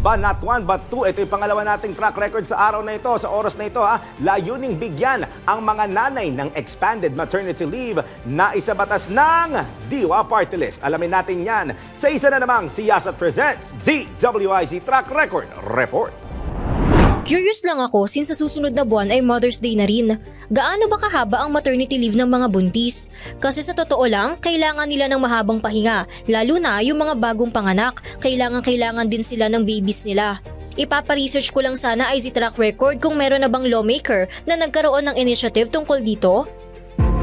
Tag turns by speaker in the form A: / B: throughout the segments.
A: Aba, not one but two. Ito yung pangalawa nating track record sa araw na ito, sa oras na ito ha. Layuning bigyan ang mga nanay ng expanded maternity leave na isa batas ng Diwa Party List. Alamin natin yan sa isa na namang Siyasat Presents DWIZ Track Record Report.
B: Curious lang ako since sa susunod na buwan ay Mother's Day na rin. Gaano ba kahaba ang maternity leave ng mga buntis? Kasi sa totoo lang, kailangan nila ng mahabang pahinga. Lalo na yung mga bagong panganak, kailangan-kailangan din sila ng babies nila. Ipapa-research ko lang sana ay track record kung meron na bang lawmaker na nagkaroon ng initiative tungkol dito.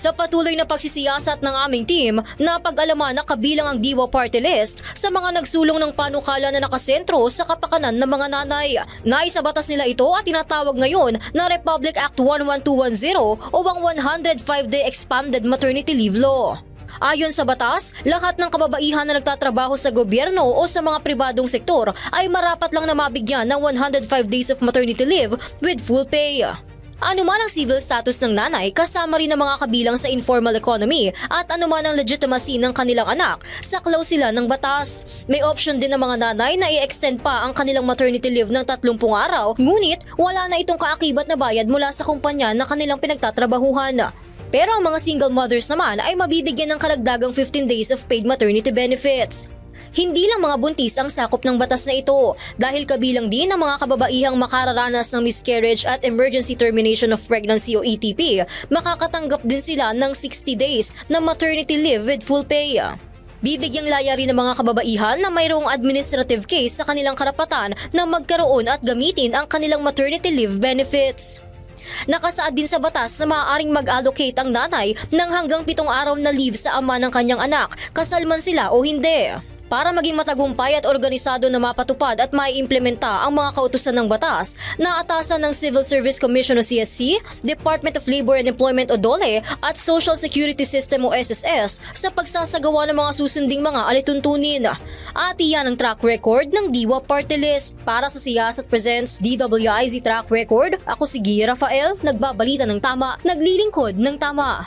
B: Sa patuloy na pagsisiyasat ng aming team, napag-alaman na kabilang ang Diwa Party List sa mga nagsulong ng panukala na nakasentro sa kapakanan ng mga nanay. Naisabatas nila ito at tinatawag ngayon na Republic Act 11210 o ang 105-day Expanded Maternity Leave Law. Ayon sa batas, lahat ng kababaihan na nagtatrabaho sa gobyerno o sa mga pribadong sektor ay marapat lang na mabigyan ng 105 days of maternity leave with full pay. Ano man ang civil status ng nanay, kasama rin ang mga kabilang sa informal economy at ano man ang legitimacy ng kanilang anak, saklaw sila ng batas. May option din ng mga nanay na i-extend pa ang kanilang maternity leave ng 30 araw, ngunit wala na itong kaakibat na bayad mula sa kumpanya na kanilang pinagtatrabahuhan. Pero ang mga single mothers naman ay mabibigyan ng karagdagang 15 days of paid maternity benefits. Hindi lang mga buntis ang sakop ng batas na ito dahil kabilang din ang mga kababaihang makararanas ng miscarriage at emergency termination of pregnancy o ETP, makakatanggap din sila ng 60 days na maternity leave with full pay. Bibigyang laya rin ng mga kababaihan na mayroong administrative case sa kanilang karapatan na magkaroon at gamitin ang kanilang maternity leave benefits. Nakasaad din sa batas na maaaring mag-allocate ang nanay ng hanggang pitong araw na leave sa ama ng kanyang anak, kasalman sila o hindi. Para maging matagumpay at organisado na mapatupad at maiimplementa ang mga kautusan ng batas, naatasan ng Civil Service Commission o CSC, Department of Labor and Employment o DOLE at Social Security System o SSS sa pagsasagawa ng mga susunding mga alituntunin. At iyan ang track record ng Diwa Party List. Para sa Siyasat Presents DWIZ Track Record, ako si Gia Rafael, nagbabalita ng tama, naglilingkod ng tama.